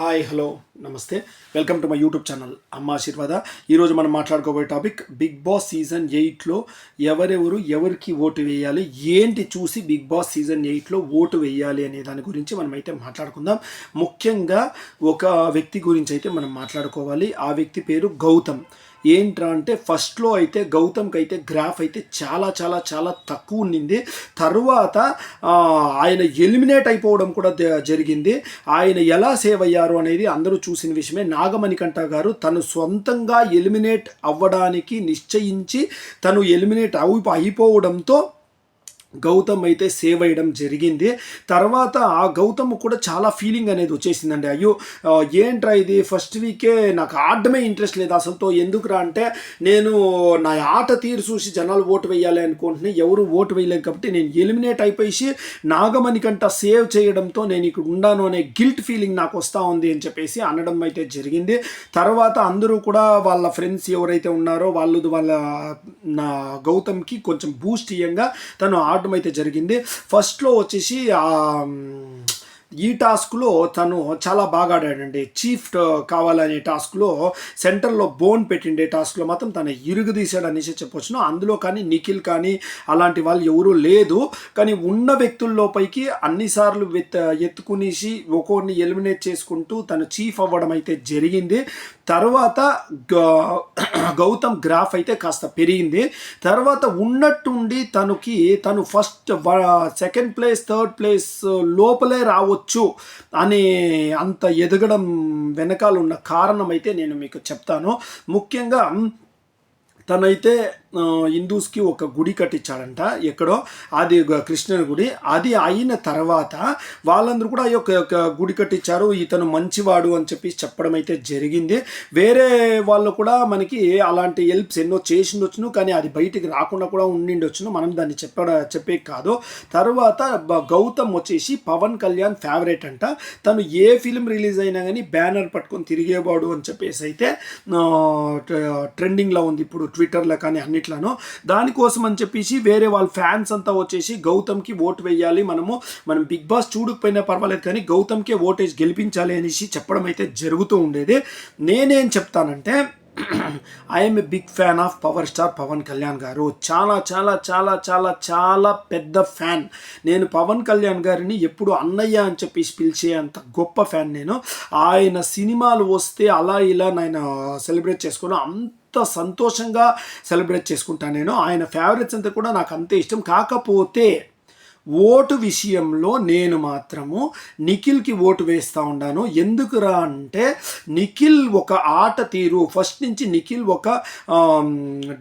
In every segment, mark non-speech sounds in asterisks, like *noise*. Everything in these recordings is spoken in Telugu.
హాయ్ హలో నమస్తే. Welcome to my YouTube channel Amma Aashirvada ఈరోజు మనం మాట్లాడుకోబోయే టాపిక్ బిగ్ బాస్ సీజన్ ఎయిట్లో ఎవరెవరు ఎవరికి ఓటు వేయాలి ఏంటి చూసి బిగ్ బాస్ సీజన్ ఎయిట్లో ఓటు వేయాలి అనే దాని గురించి మనం అయితే మాట్లాడుకుందాం. ముఖ్యంగా ఒక వ్యక్తి గురించి అయితే మనం మాట్లాడుకోవాలి. ఆ వ్యక్తి పేరు గౌతమ్. ఏంట్రా అంటే ఫస్ట్లో అయితే గౌతమ్కి అయితే గ్రాఫ్ అయితే చాలా చాలా చాలా తక్కువ ఉండింది. తర్వాత ఆయన ఎలిమినేట్ అయిపోవడం కూడా జరిగింది. ఆయన ఎలా సేవ్ అయ్యారు అనేది అందరూ చూసిన విషయమే. నాగమణికంఠ గారు తను సొంతంగా ఎలిమినేట్ అవ్వడానికి నిశ్చయించి తను ఎలిమినేట్ అయిపోవడంతో గౌతమ్ అయితే సేవ్ అయ్యడం జరిగింది. తర్వాత ఆ గౌతమ్ కూడా చాలా ఫీలింగ్ అనేది వచ్చేసిందండి. అయ్యో ఏంట్రా ఇది? ఫస్ట్ వీకే నాకు ఆడడమే ఇంట్రెస్ట్ లేదు అసలుతో. ఎందుకురా అంటే నేను నా ఆట తీరు చూసి జనాలు ఓటు వేయాలి అనుకుంటున్నా ఎవరు ఓటు వేయలేదు కాబట్టి నేను ఎలిమినేట్ అయిపోయి నాగమణి కంట సేవ్ చేయడంతో నేను ఇక్కడ ఉండాను అనే గిల్ట్ ఫీలింగ్ నాకు వస్తూ ఉంది అని చెప్పేసి అనడం అయితే జరిగింది. తర్వాత అందరూ కూడా వాళ్ళ ఫ్రెండ్స్ ఎవరైతే ఉన్నారో వాళ్ళు వాళ్ళ నా గౌతమ్కి కొంచెం బూస్ట్ ఇయ్యంగా తను ఆడడం అయితే జరిగింది. ఫస్ట్లో వచ్చేసి ఈ టాస్క్లో తను చాలా బాగా ఆడాడండి. చీఫ్ కావాలనే టాస్క్లో సెంటర్లో బోన్ పెట్టిండే టాస్క్లో మాత్రం తను ఇరుగు అనేసి చెప్పొచ్చును. అందులో కానీ నిఖిల్ కానీ అలాంటి వాళ్ళు ఎవరూ లేదు. కానీ ఉన్న వ్యక్తుల్లో పైకి అన్నిసార్లు ఎత్తుకునేసి ఒక్కొక్కరిని ఎలిమినేట్ చేసుకుంటూ తను చీఫ్ అవ్వడం అయితే జరిగింది. తర్వాత *clears throat* గౌతమ్ గ్రాఫ్ అయితే కాస్త పెరిగింది. తర్వాత ఉన్నట్టుండి తనకి తను first second place third place లోపలే రావచ్చు అనే అంత ఎదగడం వెనకాల ఉన్న కారణం అయితే నేను మీకు చెప్తాను. ముఖ్యంగా తనైతే హిందూస్కి ఒక గుడి కట్టించాడంట. ఎక్కడో? అది ఒక కృష్ణుని గుడి. అది అయిన తర్వాత వాళ్ళందరూ కూడా ఈ యొక్క గుడి కట్టించారు. ఇతను మంచివాడు అని చెప్పి చెప్పడం అయితే జరిగింది. వేరే వాళ్ళు కూడా మనకి అలాంటి హెల్ప్స్ ఎన్నో చేసిండొచ్చును కానీ అది బయటికి రాకుండా కూడా ఉండిండొచ్చును. మనం దాన్ని చెప్పడ చెప్పే కాదు. తర్వాత గౌతమ్ వచ్చేసి పవన్ కళ్యాణ్ ఫేవరెట్ అంట. తను ఏ ఫిల్మ్ రిలీజ్ అయినా కానీ బ్యానర్ పట్టుకొని తిరిగేవాడు అని చెప్పేసి అయితే ట్రెండింగ్లో ఉంది. ఇప్పుడు ట్విట్టర్లో కానీ అన్ని అన్నిట్లోనూ దానికోసం అని చెప్పేసి వేరే వాళ్ళ ఫ్యాన్స్ అంతా వచ్చేసి గౌతమ్కి ఓటు వేయాలి. మనము మనం బిగ్ బాస్ చూడకపోయినా పర్వాలేదు కానీ గౌతమ్కే ఓటేజ్ గెలిపించాలి అనేసి చెప్పడం అయితే జరుగుతూ ఉండేది. నేనేం చెప్తానంటే I'm a big fan of power star Pawan Kalyan garu. చాలా చాలా చాలా చాలా చాలా పెద్ద ఫ్యాన్. నేను పవన్ కళ్యాణ్ గారిని ఎప్పుడు అన్నయ్య అని చెప్పేసి పిలిచే అంత గొప్ప ఫ్యాన్ నేను. ఆయన సినిమాలు వస్తే అలా ఇలా నేను సెలబ్రేట్ చేసుకుని అంత సంతోషంగా సెలబ్రేట్ చేసుకుంటాను నేను. ఆయన ఫేవరెట్స్ అంతా కూడా నాకు అంతే ఇష్టం. కాకపోతే ఓటు విషయంలో నేను మాత్రము నిఖిల్కి ఓటు వేస్తూ ఉన్నాను. ఎందుకురా అంటే నిఖిల్ ఒక ఆట తీరు ఫస్ట్ నుంచి నిఖిల్ ఒక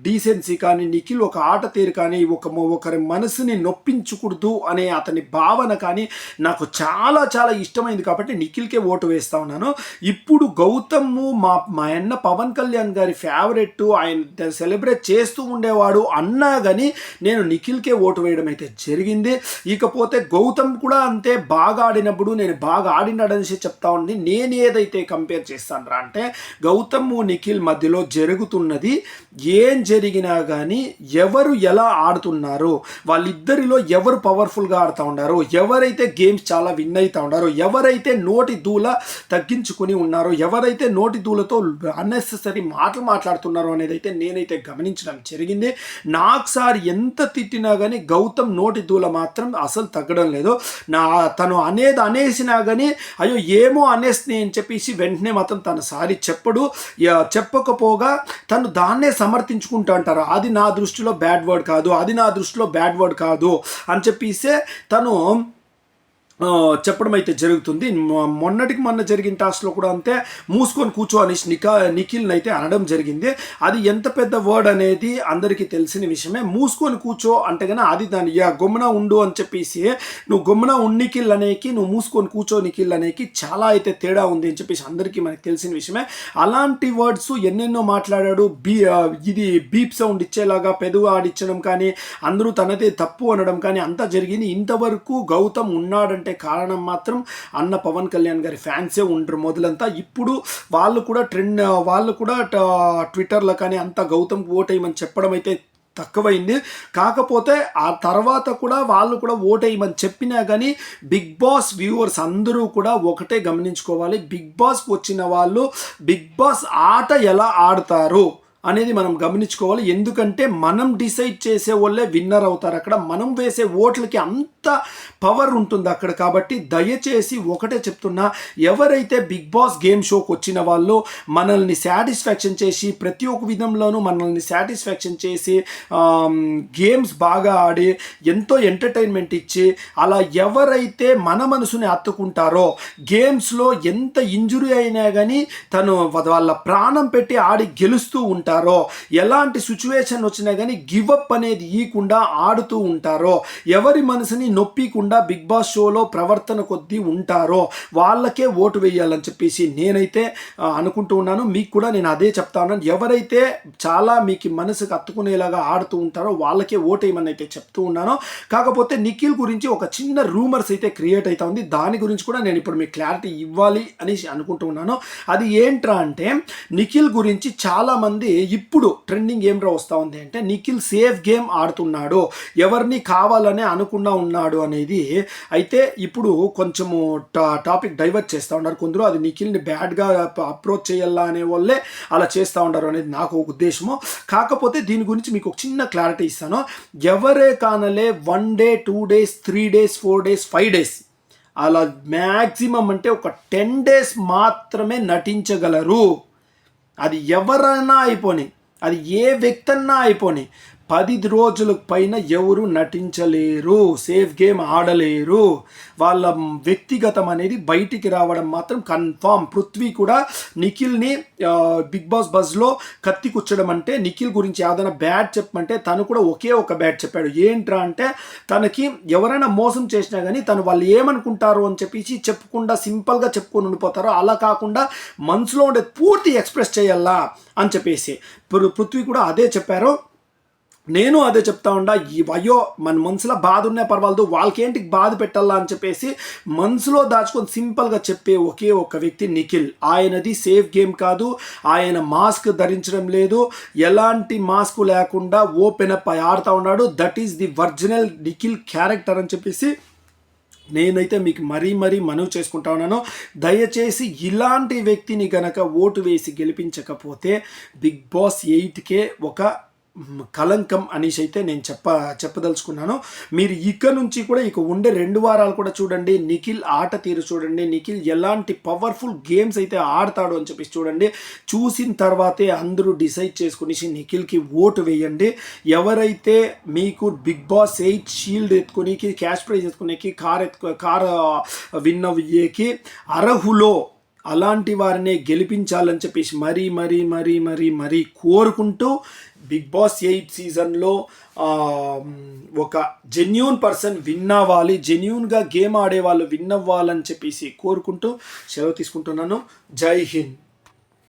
డీసెన్సీ కానీ నిఖిల్ ఒక ఆట తీరు కానీ ఒక ఒకరి మనసుని నొప్పించకూడదు అనే అతని భావన కానీ నాకు చాలా చాలా ఇష్టమైంది కాబట్టి నిఖిల్కే ఓటు వేస్తూ ఉన్నాను. ఇప్పుడు గౌతమ్ మా మా అన్న పవన్ కళ్యాణ్ గారి ఫేవరెట్ ఆయన సెలబ్రేట్ చేస్తూ ఉండేవాడు అన్నా కానీ నేను నిఖిల్కే ఓటు వేయడం అయితే జరిగింది. ఇకపోతే గౌతమ్ కూడా అంతే బాగా ఆడినప్పుడు నేను బాగా ఆడినాడనేసి చెప్తా ఉంది నేను ఏదైతే కంపేర్ చేస్తాను రా అంటే గౌతమ్ నిఖిల్ మధ్యలో జరుగుతున్నది ఏం జరిగినా కానీ ఎవరు ఎలా ఆడుతున్నారు వాళ్ళిద్దరిలో ఎవరు పవర్ఫుల్గా ఆడుతూ ఉన్నారు ఎవరైతే గేమ్స్ చాలా విన్ అవుతూ ఉన్నారో ఎవరైతే నోటి దూల తగ్గించుకుని ఉన్నారో ఎవరైతే నోటి దూలతో అన్నెసెసరీ మాటలు మాట్లాడుతున్నారో అనేది అయితే నేనైతే గమనించడం జరిగింది. నాకు సార్ ఎంత తిట్టినా కానీ గౌతమ్ నోటి దూల మాత్రం అసలు తగ్గడం లేదు. నా తను అనేది అనేసినా కానీ అయ్యో ఏమో అనేసి అని చెప్పేసి వెంటనే మాత్రం తన సారి చెప్పడు. చెప్పకపోగా తను దాన్నే సమర్థించుకుంటా అంటారు. అది నా దృష్టిలో బ్యాడ్ వర్డ్ కాదు అది నా దృష్టిలో బ్యాడ్ వర్డ్ కాదు అని చెప్పేసి తను చెప్పడం అయితే జరుగుతుంది. మొన్నటికి మొన్న జరిగిన టాస్క్లో కూడా అంతే. మూసుకొని కూర్చో అనేసి నికా నిఖిల్ని అయితే అనడం జరిగింది. అది ఎంత పెద్ద వర్డ్ అనేది అందరికీ తెలిసిన విషయమే. మూసుకొని కూర్చో అంటే కానీ అది దాని యా గమ్మున ఉండు అని చెప్పేసి నువ్వు గమ్మున నిఖిల్ అనేకి నువ్వు మూసుకొని కూర్చో నిఖిల్ అనేకి చాలా అయితే తేడా ఉంది అని చెప్పేసి అందరికీ మనకి తెలిసిన విషయమే. అలాంటి వర్డ్స్ ఎన్నెన్నో మాట్లాడాడు. బీ ఇది బీప్ సౌండ్ ఇచ్చేలాగా పెదవు ఆడిచ్చడం కానీ అందరూ తనదే తప్పు అనడం కానీ అంతా జరిగింది. ఇంతవరకు గౌతమ్ ఉన్నాడంటే కారణం మాత్రం అన్న పవన్ కళ్యాణ్ గారి ఫ్యాన్సే ఉండరు మొదలంతా. ఇప్పుడు వాళ్ళు కూడా ట్రెండ్ వాళ్ళు కూడా ట్విట్టర్లో కానీ అంతా గౌతమ్ ఓటేయమని చెప్పడం అయితే తక్కువైంది. కాకపోతే ఆ తర్వాత కూడా వాళ్ళు కూడా ఓటేయమని చెప్పినా కానీ బిగ్ బాస్ వ్యూవర్స్ అందరూ కూడా ఒకటే గమనించుకోవాలి. బిగ్ బాస్ వచ్చిన వాళ్ళు బిగ్ బాస్ ఆట ఎలా ఆడతారు? అనేది మనం గమనించుకోవాలి. ఎందుకంటే మనం డిసైడ్ చేసే వాళ్ళే విన్నర్ అవుతారు. అక్కడ మనం వేసే ఓట్లకి అంత పవర్ ఉంటుంది అక్కడ. కాబట్టి దయచేసి ఒకటే చెప్తున్నా ఎవరైతే బిగ్ బాస్ గేమ్ షోకి వచ్చిన వాళ్ళు మనల్ని సాటిస్ఫాక్షన్ చేసి ప్రతి ఒక్క విధంలోనూ మనల్ని సాటిస్ఫాక్షన్ చేసి గేమ్స్ బాగా ఆడి ఎంతో ఎంటర్టైన్మెంట్ ఇచ్చి అలా ఎవరైతే మన మనసుని అత్తుకుంటారో గేమ్స్లో ఎంత ఇంజురీ అయినా కానీ తను వాళ్ళ ప్రాణం పెట్టి ఆడి గెలుస్తూ ఉంటారు. ఎలాంటి సిచ్యువేషన్ వచ్చినా కానీ గివప్ అనేది ఇవ్వకుండా ఆడుతూ ఉంటారో? ఎవరి మనసుని నొప్పికుండా బిగ్ బాస్ షోలో ప్రవర్తన కొద్దీ ఉంటారో? వాళ్ళకే ఓటు వేయాలని చెప్పేసి నేనైతే అనుకుంటూ ఉన్నాను. మీకు కూడా నేను అదే చెప్తాను. ఎవరైతే చాలా మీకు మనసుకు అత్తుకునేలాగా ఆడుతూ ఉంటారో వాళ్ళకే ఓటేయమని అయితే చెప్తూ ఉన్నాను. కాకపోతే నిఖిల్ గురించి ఒక చిన్న రూమర్స్ అయితే క్రియేట్ అవుతా ఉంది దాని గురించి కూడా నేను ఇప్పుడు మీకు క్లారిటీ ఇవ్వాలి అనేసి అనుకుంటూ ఉన్నాను. అది ఏంట్రా అంటే నిఖిల్ గురించి చాలామంది ఇప్పుడు ట్రెండింగ్ ఏం రా వస్తూ ఉంది అంటే నిఖిల్ సేఫ్ గేమ్ ఆడుతున్నాడు. ఎవరిని కావాలనే అనుకుండా ఉన్నాడు అనేది అయితే ఇప్పుడు కొంచెము టా టాపిక్ డైవర్ట్ చేస్తూ ఉన్నారు కొందరు. అది నిఖిల్ని బ్యాడ్గా అప్రోచ్ చేయాలా అనే వాళ్ళే అలా చేస్తూ ఉంటారు అనేది నాకు ఒక ఉద్దేశము. కాకపోతే దీని గురించి మీకు ఒక చిన్న క్లారిటీ ఇస్తాను. ఎవరే కానలే one day two days three days four days five days అలా మ్యాక్సిమం అంటే ఒక టెన్ డేస్ మాత్రమే నటించగలరు. అది ఎవరైనా అయిపోని అది ఏ వ్యక్తి అన్నా అయిపోని పది రోజుల పైన ఎవరు నటించలేరు సేఫ్ గేమ్ ఆడలేరు. వాళ్ళ వ్యక్తిగతం అనేది బయటికి రావడం మాత్రం కన్ఫామ్. పృథ్వీ కూడా నిఖిల్ని బిగ్ బాస్ బజ్లో కత్తి కూర్చడం అంటే నిఖిల్ గురించి ఏదైనా బ్యాడ్ చెప్పమంటే తను కూడా ఒకే ఒక బ్యాడ్ చెప్పాడు. ఏంట్రా అంటే తనకి ఎవరైనా మోసం చేసినా కానీ తను వాళ్ళు ఏమనుకుంటారు అని చెప్పేసి చెప్పకుండా సింపుల్గా చెప్పుకొని ఉండిపోతారు అలా కాకుండా మనసులో ఉండే పూర్తి ఎక్స్ప్రెస్ చేయాలా అని చెప్పేసి. పృథ్వీ కూడా అదే చెప్పారు. నేను అదే చెప్తా ఉండా ఈ అయ్యో మన మనసులో బాధ ఉన్నా పర్వాలేదు వాళ్ళకేంటి బాధ పెట్టాలా అని చెప్పేసి మనసులో దాచుకొని సింపుల్గా చెప్పే ఒకే ఒక వ్యక్తి నిఖిల్. ఆయనది సేఫ్ గేమ్ కాదు ఆయన మాస్క్ ధరించడం లేదు ఎలాంటి మాస్క్ లేకుండా ఓపెన్ అప్ అయి ఆడుతూ ఉన్నాడు. That is the original Nikhil character అని చెప్పేసి నేనైతే మీకు మరీ మరీ మనవి చేసుకుంటా ఉన్నాను. దయచేసి ఇలాంటి వ్యక్తిని గనక ఓటు వేసి గెలిపించకపోతే బిగ్ బాస్ ఎయిట్కే ఒక కలంకం అనేసి అయితే నేను చెప్ప చెప్పదలుచుకున్నాను. మీరు ఇక్కడ నుంచి కూడా ఇక ఉండే రెండు వారాలు కూడా చూడండి. నిఖిల్ ఆట తీరు చూడండి. నిఖిల్ ఎలాంటి పవర్ఫుల్ గేమ్స్ అయితే ఆడతాడు అని చెప్పేసి చూడండి. చూసిన తర్వాతే అందరూ డిసైడ్ చేసుకునేసి నిఖిల్కి ఓటు వేయండి. ఎవరైతే మీకు బిగ్ బాస్ ఎయిట్ షీల్డ్ ఎత్తుకునేకి క్యాష్ ప్రైజ్ ఎత్తుకునేకి కార్ ఎత్తుకు కార్ విన్ అయ్యేకి అర్హులో అలాంటి వారినే గెలిపించాలని చెప్పేసి మరీ మరీ మరీ మరీ మరీ కోరుకుంటూ బిగ్ బాస్ ఎయిట్ సీజన్లో ఒక జెన్యున్ పర్సన్ విన్ అవ్వాలి జెన్యున్గా గేమ్ ఆడే వాళ్ళు విన్ అవ్వాలని చెప్పేసి కోరుకుంటూ సెలవు తీసుకుంటున్నాను. జై హింద్.